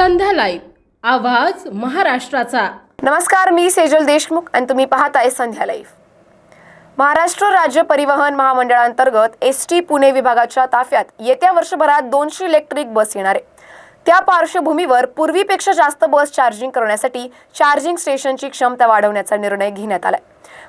Live आवाज महाराष्ट्राचा. नमस्कार मी सेजल देशमुख आणि तुम्ही पाहताय संध्या लाईव्ह. महाराष्ट्र राज्य परिवहन महामंडळांतर्गत एस टी पुणे विभागाच्या ताफ्यात येत्या वर्षभरात दोनशे इलेक्ट्रिक बस येणार आहे. त्या पार्श्वभूमीवर पूर्वीपेक्षा जास्त बस चार्जिंग करण्यासाठी चार्जिंग स्टेशनची क्षमता वाढवण्याचा निर्णय घेण्यात आलाय.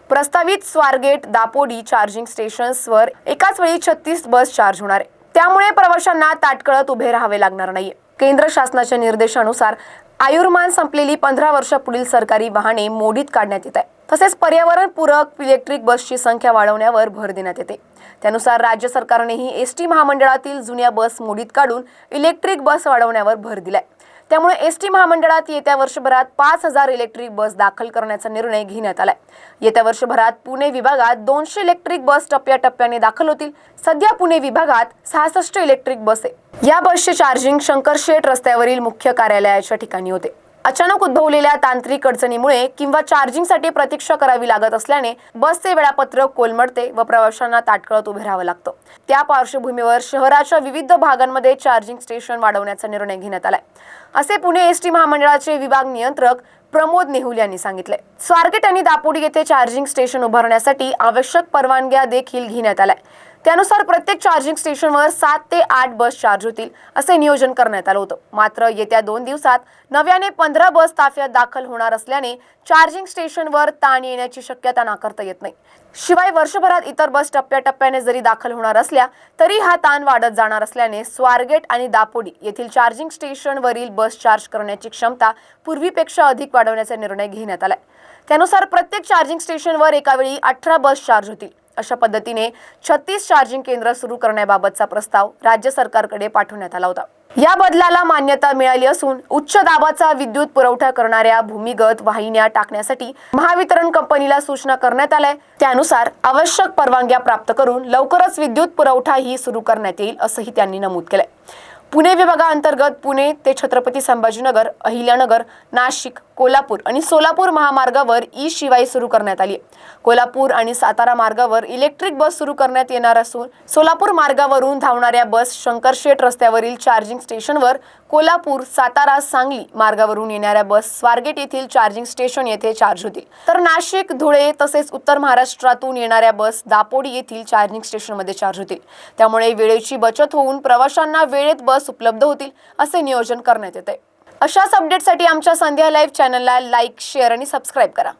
प्रस्तावित स्वारगेट दापोडी चार्जिंग स्टेशन्सवर एकाच वेळी छत्तीस बस चार्ज होणार आहे. त्यामुळे प्रवाशांना ताटकळत उभे राहावे लागणार नाहीये. केंद्र शासनाच्या निर्देशानुसार आयुर्मान संपलेली पंधरा वर्षापुढील सरकारी वाहने मोडीत काढण्यात येत आहे तसेच पर्यावरणपूरक इलेक्ट्रिक बसची संख्या वाढवण्यावर भर देण्यात येते. त्यानुसार राज्य सरकारनेही एस टी महामंडळातील जुन्या बस मोडीत काढून इलेक्ट्रिक बस वाढवण्यावर भर दिलाय. त्यामुळे एस टी महामंडळात येत्या वर्षभरात पाच हजार इलेक्ट्रिक बस दाखल करण्याचा निर्णय घेण्यात आलाय. येत्या वर्षभरात पुणे विभागात दोनशे इलेक्ट्रिक बस टप्प्याटप्प्याने दाखल होतील. सध्या पुणे विभागात सहासष्ट इलेक्ट्रिक बस आहे या बसचे चार्जिंग शंकरशेठ रस्त्यावरील मुख्य कार्यालयाच्या ठिकाणी होते. अचानक उद्भवलेल्या तांत्रिक अडचणीमुळे किंवा चार्जिंगसाठी प्रतीक्षा करावी लागत असल्याने बसचे वेळापत्रक कोलमडते व प्रवाशांना ताटकळत उभे राहावं लागतं. त्या पार्श्वभूमीवर शहराच्या विविध भागांमध्ये चार्जिंग स्टेशन वाढवण्याचा निर्णय घेण्यात आलाय. असे पुणे एस टी महामंडळाचे विभाग नियंत्रक प्रमोद नेहुल यांनी सांगितले स्वारगेट आणि दापोडी येथे चार्जिंग स्टेशन उभारण्यासाठी आवश्यक परवानग्या देखील घेण्यात आल्या त्यानुसार प्रत्येक चार्जिंग स्टेशनवर सात ते आठ बस चार्ज होतील असे नियोजन करण्यात आलं होतं. मात्र येत्या दोन दिवसात नव्याने पंधरा बस ताफ्यात दाखल होणार असल्याने चार्जिंग स्टेशनवर ताण येण्याची शक्यता नाकारता येत नाही. शिवाय वर्षभरात इतर बस टप्प्याटप्प्याने जरी दाखल होणार असल्या तरी हा ताण वाढत जाणार असल्याने स्वारगेट आणि दापोडी येथील चार्जिंग स्टेशनवरील बस चार्ज करण्याची क्षमता पूर्वीपेक्षा अधिक वाढवण्याचा निर्णय घेण्यात आलाय. त्यानुसार प्रत्येक चार्जिंग स्टेशनवर एकावेळी अठरा बस चार्ज होतील. अशा पद्धतीने छत्तीस चार्जिंग केंद्र सुरू करण्याबाबतचा प्रस्ताव राज्य सरकारकडे पाठवण्यात आला होता. या बदलाला मान्यता मिळाली असून उच्च दाबाचा विद्युत पुरवठा करणाऱ्या भूमिगत वाहिन्या टाकण्यासाठी महावितरण कंपनीला सूचना करण्यात आल्या. त्यानुसार आवश्यक परवानग्या प्राप्त करून लवकरच विद्युत पुरवठा ही सुरू करण्यात येईल असंही त्यांनी नमूद केलंय. पुणे विभागाअंतर्गत पुणे ते छत्रपती संभाजीनगर अहिल्यानगर नाशिक कोल्हापूर आणि सोलापूर महामार्गावर ई शिवाई सुरू करण्यात आली कोल्हापूर आणि सातारा मार्गावर इलेक्ट्रिक बस सुरू करण्यात येणार असून सोलापूर मार्गावरून धावणाऱ्या बस शंकरशेठ रस्त्यावरील चार्जिंग स्टेशनवर कोल्हापूर सातारा सांगली मार्गावरून येणाऱ्या बस स्वारगेट येथील चार्जिंग स्टेशन येथे चार्ज होतील. तर नाशिक धुळे तसेच उत्तर महाराष्ट्रातून येणाऱ्या बस दापोडी येथील चार्जिंग स्टेशनमध्ये चार्ज होतील. त्यामुळे वेळेची बचत होऊन प्रवाशांना वेळेत बस बस उपलब्ध होतील असे नियोजन करण्यात येते अशाच अपडेटसाठी आमच्या संध्या लाईव्ह चॅनलला लाईक शेअर आणि सबस्क्राईब करा.